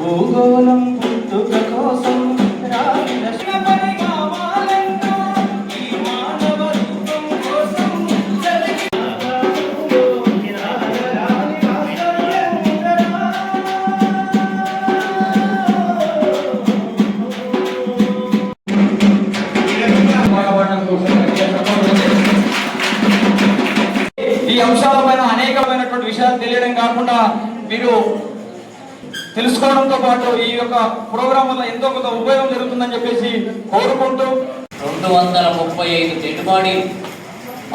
భూగోళం పుట్టుక కోసం ఈ మానవ రూపం ఈ అంశాలపైన అనేకమైనటువంటి విషయాలు తెలియడం కాకుండా మీరు తెలుసుకోవడంతో పాటు ఈ యొక్క ప్రోగ్రాం వల్ల ఎంతో కొంత ఉపయోగం జరుగుతుందని చెప్పేసి కోరుకుంటూ రెండు వందల ముప్పై ఐదు దిగుబడి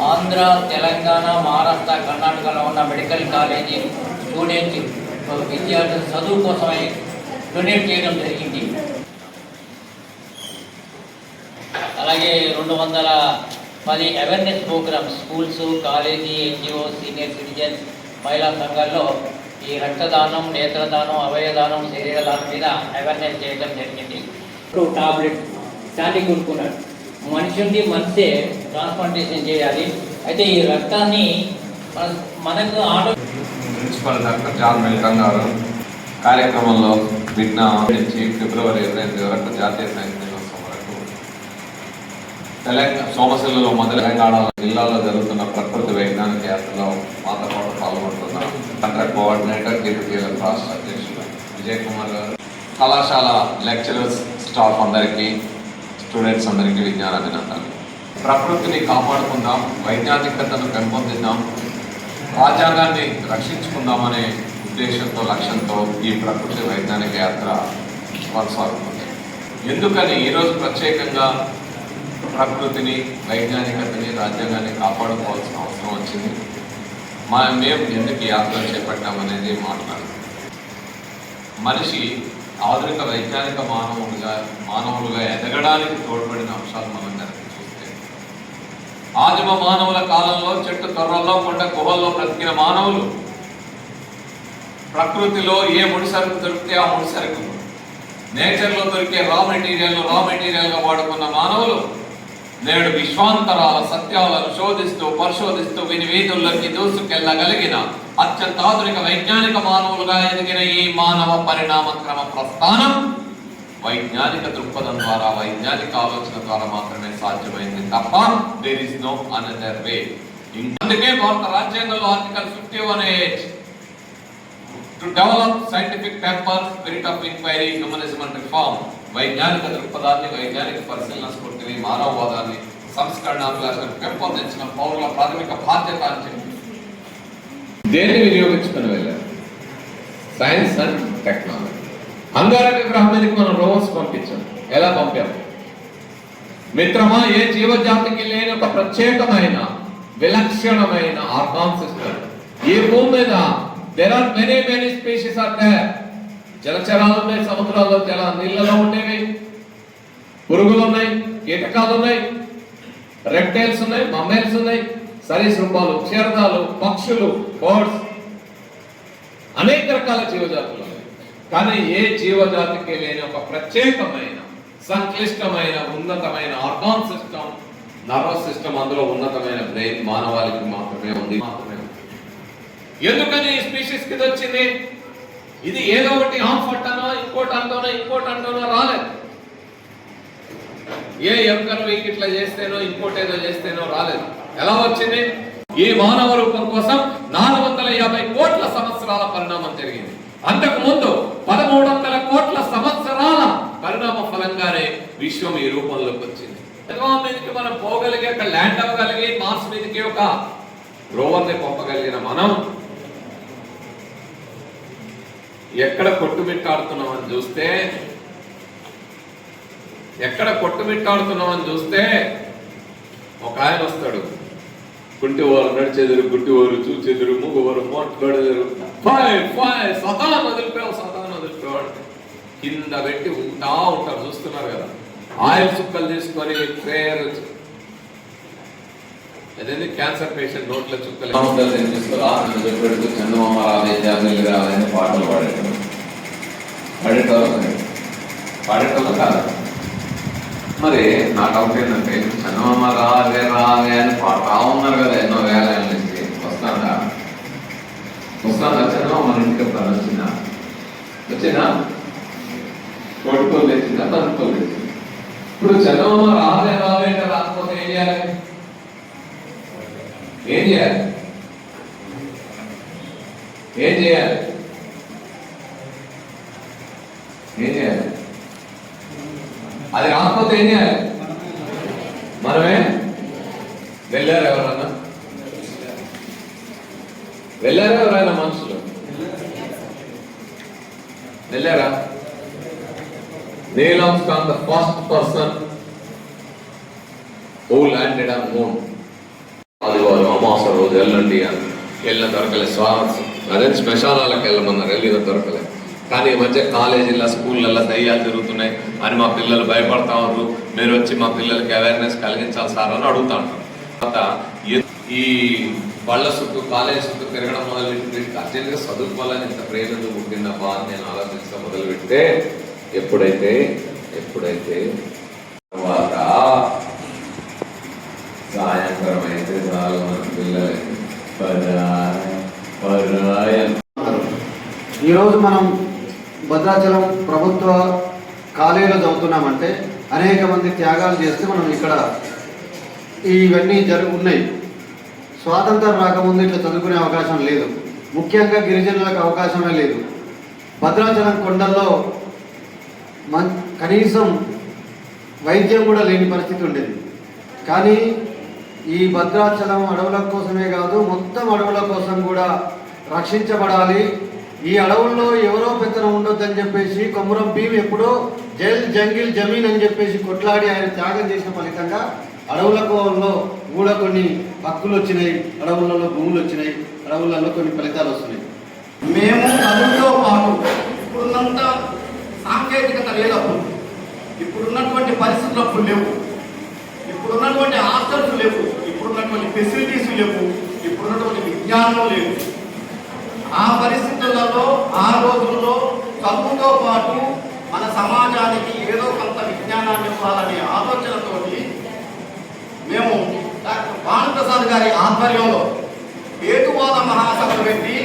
ఆంధ్ర తెలంగాణ మహారాష్ట్ర కర్ణాటకలో ఉన్న మెడికల్ కాలేజీ స్టూడెంట్స్ విద్యార్థుల చదువు కోసమే డొనేట్ చేయడం జరిగింది. అలాగే రెండు వందల పది awareness programs schools college NGO senior citizens మహిళా సంఘాల్లో ఈ రక్తదానం నేత్రదానం అవయదానం శరీరదానం మీద అవేర్నెస్ చేయడం జరిగింది. టాబ్లెట్ దాన్ని కొనుక్కున్నాడు మనిషిని మనిషే ట్రాన్స్ప్లాంటేషన్ చేయాలి. అయితే ఈ రక్తాన్ని మన మనకు ఆటో ప్రిన్సిపల్ డాక్టర్ జాన్ మెల్కన్ గారు కార్యక్రమంలో విజ్ఞా నుంచి ఫిబ్రవరి ఇరవై ఎనిమిది వరకు జాతీయ సైన్స్ దినోత్సవం వరకు తెలంగాణ సోమశిలలో మొదలు తెలంగాణ జిల్లాలో జరుగుతున్న ప్రకృతి వైజ్ఞానిక యాత్రలో పాల్గొంటున్న కంట్రాక్ట్ కోఆర్డినేటర్ డిప్యూటీ రాష్ట్ర అధ్యక్షులు విజయ్ కుమార్ గారు. కళాశాల లెక్చరర్స్ స్టాఫ్ అందరికీ స్టూడెంట్స్ అందరికీ విజ్ఞాన అభినందనలు ప్రకృతిని కాపాడుకుందాం వైజ్ఞానికతను పెంపొందిద్దాం రాజ్యాంగాన్ని రక్షించుకుందామనే ఉద్దేశంతో లక్ష్యంతో ఈ ప్రకృతి వైజ్ఞానిక యాత్ర కొనసాగుతుంది. ఎందుకని ఈరోజు ప్రత్యేకంగా ప్రకృతిని వైజ్ఞానికతని రాజ్యాంగాన్ని కాపాడుకోవాల్సిన అవసరం వచ్చింది? మా మేము ఎందుకు యాత్ర చేపట్టామనేది మాట్లాడుతుంది మనిషి ఆధునిక వైజ్ఞానిక మానవులుగా మానవులుగా ఎదగడానికి తోడ్పడిన అంశాలు మనం కనుక చూస్తే ఆదిమ మానవుల కాలంలో చెట్టు తొర్రల్లో కొండ గుహల్లో బ్రతికిన మానవులు ప్రకృతిలో ఏ ముడిసరుకు దొరికితే ఆ ముడిసరుకు నేచర్లో దొరికే రా మెటీరియల్ రా మెటీరియల్గా వాడుకున్న మానవులు నేడు విశ్వాంతరాల సత్యాలను శోధిస్తూ పరిశోధిస్తూ విని వీధుల్లోకి దూసుకెళ్ళగలిగిన అత్యంత ఆధునిక వైజ్ఞానిక మానవులుగా ఎదిగిన ఈ మానవ పరిణామ క్రమ ప్రస్థానం వైజ్ఞానిక దృక్పథం ద్వారా వైజ్ఞానిక ఆలోచన ద్వారా మాత్రమే సాధ్యమైంది తప్ప there is no another way అందుకే భారత రాజ్యాంగంలో article fifty one eight to develop scientific paper spirit of inquiry humanism and reform వైజ్ఞానిక దృక్పథాన్ని వైజ్ఞానిక పరిశీలన స్ఫూర్తిని మానవవాదాన్ని సంస్కరణాభిలాషను పెంపొందించిన పౌరుల ప్రాథమిక బాధ్యత అని చెప్పి. దేన్ని వినియోగించుకుని వెళ్ళారు? సైన్స్ అండ్ టెక్నాలజీ అంగారక గ్రహం మీదకి మనం రోవర్స్ పంపించాం. ఎలా పంపాం? మిత్రమా ఏ జీవజాతికి లేని ఒక ప్రత్యేకమైన విలక్షణమైన ఆర్గాన్ సిస్టమ్. ఈ భూమి మీద there are many many species are there జలచరాలు ఉన్నాయి సముద్రాల్లో జల నీళ్ళలో ఉండేవి. పురుగులు ఉన్నాయి కీటకాలు ఉన్నాయి రెప్టైల్స్ ఉన్నాయి మమ్మేల్స్ ఉన్నాయి సరీసృపాలు క్షీరదాలు పక్షులు బర్డ్స్ అనేక రకాల జీవజాతులు ఉన్నాయి. కానీ ఏ జీవజాతికి లేని ఒక ప్రత్యేకమైన సంక్లిష్టమైన ఉన్నతమైన ఆర్గాన్ సిస్టమ్ నర్వస్ సిస్టమ్ అందులో ఉన్నతమైన బ్రెయిన్ మానవాళికి మాత్రమే ఉంది. మాత్రమే ఉంది. ఎందుకని ఈ స్పీషీస్ కింద వచ్చింది? ఇది ఏదో ఒకటి హాఫ్ అంటానో ఇంకోటి అంటానో ఇంకోటి అంటానో రాలేదు. ఏ ఎంకర్ వీక్ ఇట్లా చేస్తేనో ఇంకోటి ఏదో చేస్తేనో రాలేదు. ఎలా వచ్చింది? ఈ మానవ రూపం కోసం నాలుగు వందల యాభై కోట్ల సంవత్సరాల పరిణామం జరిగింది. అంతకు ముందు పదమూడు వందల కోట్ల సంవత్సరాల పరిణామ ఫలంగానే విశ్వం ఈ రూపంలోకి వచ్చింది. చంద్రబాబు మీదకి మనం పోగలిగి అక్కడ ల్యాండ్ అవ్వగలిగి మార్స్ మీదకి ఒక రోవర్ని పంపగలిగిన మనం ఎక్కడ కొట్టుమిట్టాడుతున్నామని చూస్తే ఎక్కడ కొట్టుమిట్టాడుతున్నామని చూస్తే ఒక ఆయన వస్తాడు. గుంటి వారు నడిచెదురు గుంటి ఓరు చూచెదురు మూగవారు మాట్లాడేదారు ఫాయ్ ఫాయ్ సదా వదిలిపోయావు సదా వదిలిపోయాడు కింద పెట్టి ఉంటా ఉంటారు చూస్తున్నారు కదా. ఆయిల్ సుక్కలు తీసుకొని ప్రేయర్ అదేంటి క్యాన్సర్ పేషెంట్ నోట్ల చుక్కలు పెడుతూ చందమామ రావే అని పాటలు పాడేటోడు పాడేటోళ్ళు పాడేటోళ్ళు కాదు మరి నా డౌట్ ఏంటంటే చందమామ రావే రావే అని పాడుతా ఉన్నారు కదా ఎన్నో వేల నుంచి వస్తాడా వస్తాడా చందమామ ఇంటికి ఎప్పుడు కొడుకోలు తెచ్చిందా తనుకోలు తెచ్చిందా ఇప్పుడు చందమామ రావే అంటే రాకపోతే ఏం చేయాలి ఏం చేయాలి ఏం చేయాలి? ఏం చేయాలి? అది రాకపోతే ఏం చేయాలి? మనమే? వెళ్ళారు ఎవరన్నా? వెళ్ళారా ఎవరైనా మనుషులు? వెళ్ళారా? Neil Armstrong, the first person who landed on moon. వారు అమాస రోజు వెళ్ళండి అని వెళ్ళిన దొరకలే స్వామి అదే శ్మశానాలకు వెళ్ళమన్నారు వెళ్ళిన దొరకలే. కానీ ఈ మధ్య కాలేజీల్లో స్కూళ్ళల్లో దయ్యాలు తిరుగుతున్నాయి అని మా పిల్లలు భయపడతా ఉన్నారు. మీరు వచ్చి మా పిల్లలకి అవేర్నెస్ కలిగించాలి సార్ అని అడుగుతా ఉంటారు తర్వాత ఈ- వాళ్ళ చుట్టూ కాలేజ్ చుట్టూ తిరగడం మొదలుపెట్టి అర్జెంట్గా చదువుకోవాలని ఇంత ప్రేరణ పుట్టిందబ్బా అని నేను ఆలోచించడం మొదలుపెడితే ఎప్పుడైతే ఎప్పుడైతే తర్వాత సాయంత్రం అయితే చాలు మన పిల్లలకి. ఈరోజు మనం భద్రాచలం ప్రభుత్వ కాలేజీలో చదువుతున్నామంటే అనేక మంది త్యాగాలు చేస్తే మనం ఇక్కడ ఇవన్నీ జరుగు ఉన్నాయి. స్వాతంత్రం రాకముందు ఇట్లా చదువుకునే అవకాశం లేదు. ముఖ్యంగా గిరిజనులకు అవకాశమే లేదు. భద్రాచలం కొండల్లో మన్ కనీసం వైద్యం కూడా లేని పరిస్థితి ఉండేది. కానీ ఈ భద్రాచలం అడవుల కోసమే కాదు మొత్తం అడవుల కోసం కూడా రక్షించబడాలి. ఈ అడవుల్లో ఎవరో పెత్తనం ఉండొద్దని చెప్పేసి కొమురం భీమ్ ఎప్పుడో జైల్ జంగిల్ జమీన్ అని చెప్పేసి కొట్లాడి ఆయన త్యాగం చేసిన ఫలితంగా అడవులలో కూడా కొన్ని హక్కులు వచ్చినాయి అడవులలో భూములు వచ్చినాయి అడవులలో కొన్ని ఫలితాలు వస్తున్నాయి. మేము అడవుల్లో పాటు ఇప్పుడున్నంత సాంకేతికత లేదప్పుడు ఇప్పుడున్నటువంటి పరిస్థితులు అప్పుడు లేవు. ఇప్పుడున్నటువంటి హాస్టల్స్ లేవు. ఇప్పుడున్నటువంటి ఫెసిలిటీస్ లేవు. ఇప్పుడున్నటువంటి విజ్ఞానం లేవు ఆ పరిస్థితులలో ఆ రోజుల్లో చదువుతో పాటు మన సమాజానికి ఏదో కొంత విజ్ఞానాన్ని ఇవ్వాలనే ఆలోచనతోటి మేము డాక్టర్ భానుప్రసాద్ గారి ఆధ్వర్యంలో హేతువాద మహాసభలు పెట్టి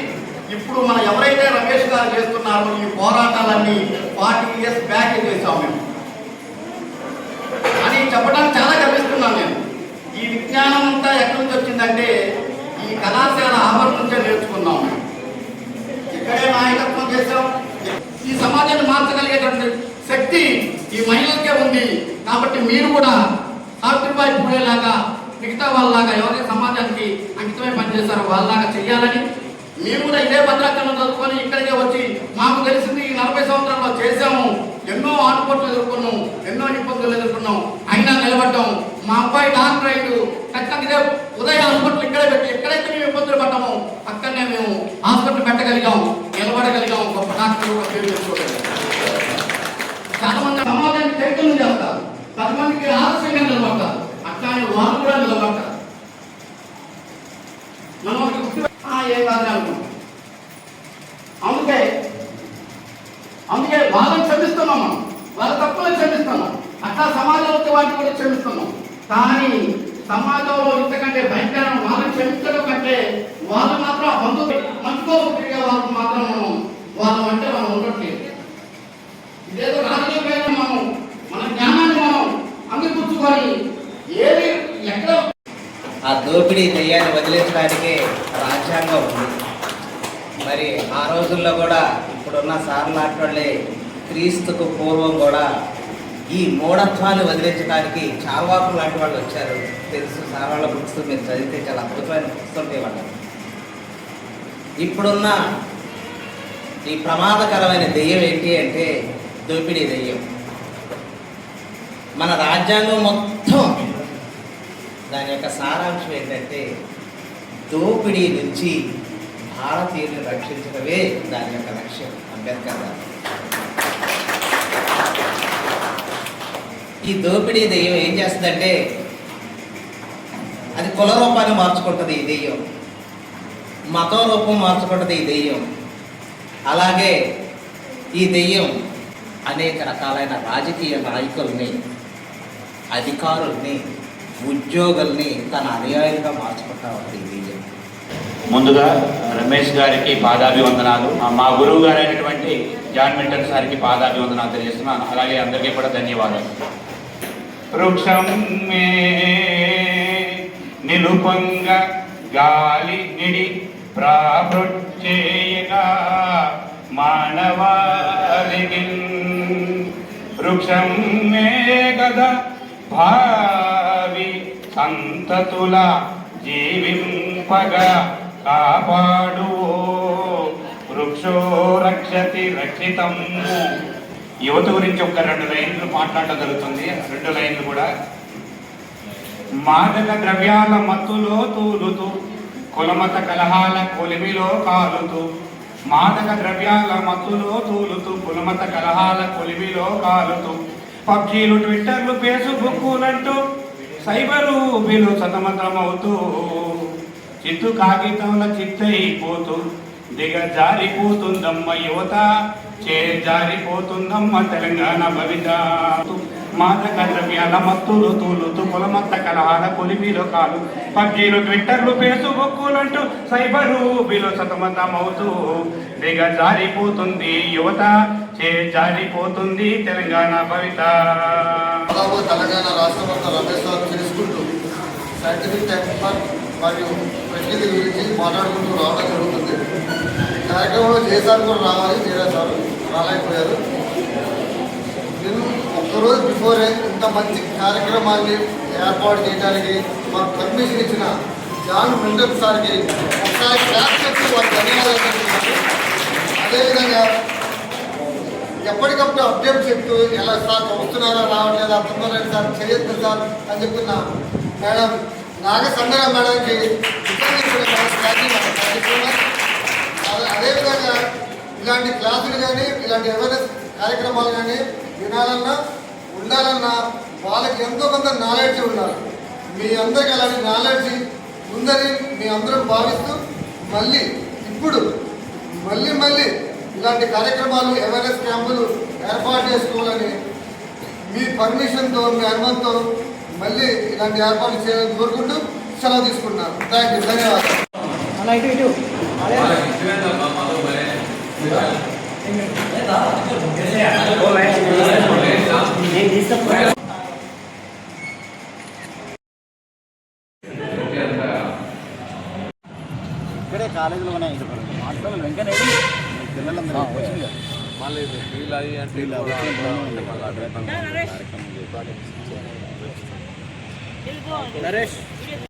ఇప్పుడు మన ఎవరైతే రమేష్ గారు చేస్తున్నారో ఈ పోరాటాలన్నీ ఫార్టీ ఇయర్స్ బ్యాక్ చేసాం మేము. అని చెప్పడానికి చాలా గర్విస్తున్నాను నేను. ఈ విజ్ఞానం అంతా ఎక్కడి నుంచి వచ్చిందంటే ఈ కళాశాల ఆవరణ నుంచే నేర్చుకున్నాం మేము. ఇక్కడే నాయకత్వం చేశాం. ఈ సమాజాన్ని మార్చగలిగేటువంటి శక్తి ఈ మహిళలకే ఉంది. కాబట్టి మీరు కూడా సావిత్రిబాయి పూలేలాగా మిగతా వాళ్ళలాగా ఎవరైతే సమాజానికి అంకితమై పనిచేస్తారో వాళ్ళలాగా చేయాలని మేము కూడా ఇదే భద్రాచలం చదువుకొని ఇక్కడికే వచ్చి మాకు తెలిసింది ఈ నలభై సంవత్సరాల్లో చేశాము. ఎన్నో ఆటుపోట్లు ఎదుర్కొన్నాం ఎన్నో ఇబ్బందులు ఎదుర్కొన్నాం. అయినా నిలబడ్డాం. మా అబ్బాయి డాక్టర్ అయ్యాడు. ఖచ్చితంగా ఇదే ఉదయ హాస్పిటల్ ఇక్కడే పెట్టి ఎక్కడైతే మేము ఇబ్బందులు పడ్డామో అక్కడనే మేము హాస్పిటల్ పెట్టగలిగాం నిలబడగలిగాం గొప్ప డాక్టర్ ఒక పేరు తెచ్చుకోగలిగాం. చాలా మంది సమాజానికి చైతన్యం చేస్తారు పది మందికి ఆలస్యంగా నిలబడతారు. అట్లానే వాళ్ళు కూడా నిలబడతారు మనం ఒకటి గుర్తు ఆ, ఏం కాదు అనుకుంటాం అందుకే అందుకే వాళ్ళని క్షమిస్తున్నాం మనం వాళ్ళ తప్పులను క్షమిస్తున్నాం అట్లా సమాజంలో వచ్చే వాటిని కూడా క్షమిస్తున్నాం కానీ కంటే భయంకరం వాళ్ళని క్షమించడం కంటే వాళ్ళు మాత్రం ఆ బంధువు మంచుకోవచ్చు వాళ్ళకి మాత్రం మనం వాళ్ళ అంటే మనం ఉండట్లేదు. ఇదేదో రాజకీయ మనం మన జ్ఞానాన్ని మనం అందిపుచ్చుకొని ఏది ఎక్కడ ఆ దోపిడీ దయ్యాన్ని వదిలించడానికి రాజ్యాంగం ఉంది. మరి ఆ రోజుల్లో కూడా ఇప్పుడున్న సార్లు లాంటి క్రీస్తుకు పూర్వం కూడా ఈ మూఢత్వాన్ని వదిలించడానికి చార్వాకులు లాంటి వాళ్ళు వచ్చారు. తెలుసు సార్ వాళ్ళ బుక్స్ మీరు చదివితే చాలా అద్భుతమైన బుక్స్ ఉంటాయి వాళ్ళు ఇప్పుడున్న ఈ ప్రమాదకరమైన దెయ్యం ఏంటి అంటే దోపిడీ దెయ్యం. మన రాజ్యాంగం మొత్తం దాని యొక్క సారాంశం ఏంటంటే దోపిడీ నుంచి భారతీయులను రక్షించడమే దాని యొక్క లక్ష్యం అంబేద్కర్ గారు. ఈ దోపిడీ దెయ్యం ఏం చేస్తుందంటే అది కుల రూపాన్ని మార్చుకుంటుంది ఈ దెయ్యం. మత రూపం మార్చుకుంటుంది ఈ దెయ్యం. అలాగే ఈ దెయ్యం అనేక రకాలైన రాజకీయ నాయకుల్ని అధికారుల్ని ఉద్యోగుల్ని తన అనుయాయులుగా మార్చుకుంటా ఉంది ఈ దెయ్యం. ముందుగా రమేష్ గారికి పాదాభివందనాలు. ఆ మా గురువు గారైనటువంటి జాన్ మిల్టన్ సార్కి పాదాభివందనాలు తెలియజేస్తున్నాను. అలాగే అందరికీ కూడా ధన్యవాదాలు. వృక్షం మే నిలుపంగ గాలి నిడి ప్రాభృచ్చేయగా మానవాళికి వృక్షం మే గద భావి సంతతుల జీవింపగా కాపాడు వృక్షో రక్షతి రక్షితం యువత గురించి ఒక రెండు లైన్లు మాట్లాడగలుగుతుంది. రెండు లైన్లు కూడా. మాదక ద్రవ్యాల మత్తులో తూలుతూ కులమత కలహాల కొలిమిలో కాలుతూ మాదక ద్రవ్యాల మత్తులో తూలుతూ కులమత కలహాల కొలిమిలో కాలుతూ పబ్జీలు ట్విట్టర్లు ఫేస్బుక్కులంటూ సైబరు బిలు సతమతమవుతూ చిత్తు కాగితంలో చిత్తైపోతూ దిగ జారిపోతుందమ్మ యువత చే జారిపోతుందమ్మ తెలంగాణ భవిత. మాదక ద్రవ్యాల మత్తులు తూలుతూ కులమత్త కలహాల కొలిమిలో కాలు. పబ్జీలు ట్విట్టర్లు ఫేస్బుక్కులంటూ సైబర్ బిలు సతమతమవుతూ దిగ జారిపోతుంది యువత చే జారిపోతుంది తెలంగాణ భవిత. తెలంగాణ రాష్ట్ర మొత్తం తెలుసుకుంటూ సైంటిఫిక్ మరియు ప్రకృతి గురించి మాట్లాడుకుంటూ రావడం జరుగుతుంది. ఈ కార్యక్రమంలో జయసార్ కూడా రావాలి జయరా సార్ రాలేకపోయారు. నేను ఒక్కరోజు బిఫోరే ఇంత మంచి కార్యక్రమాన్ని ఏర్పాటు చేయడానికి మాకు పర్మిషన్ ఇచ్చిన జాన్ మిండప్ సార్కి ఒకసారి క్లాస్ చెప్పి వారికి ధన్యవాదాలు అదేవిధంగా ఎప్పటికప్పుడు అప్డేట్ చెప్తూ ఎలా సార్ వస్తున్నారా రావట్లేదా అర్థం సార్ చేయొద్దు సార్ అని చెప్తున్నా మేడం నాగ సంగర మేడంకి అదేవిధంగా ఇలాంటి క్లాసులు కానీ ఇలాంటి అవేర్నెస్ కార్యక్రమాలు కానీ వినాలన్నా ఉండాలన్నా వాళ్ళకి ఎంతో కొంత నాలెడ్జ్ ఉండాలి. మీ అందరికి అలాంటి నాలెడ్జ్ ఉందని మీ అందరం భావిస్తూ మళ్ళీ ఇప్పుడు మళ్ళీ మళ్ళీ ఇలాంటి కార్యక్రమాలు అవేర్నెస్ క్యాంపులు ఏర్పాటు చేసుకోవాలని మీ పర్మిషన్తో మీ అనుమతితో మళ్ళీ ఇలాంటి ఏర్పాట్లు చేయాలని కోరుకుంటూ సెలవు తీసుకుంటున్నాను థ్యాంక్ యూ ధన్యవాదాలు ఇక్కడే కాలేజీలో ఉన్నాయి. హాస్టల్ వెంకనే పిల్లలందరూ నరేష్.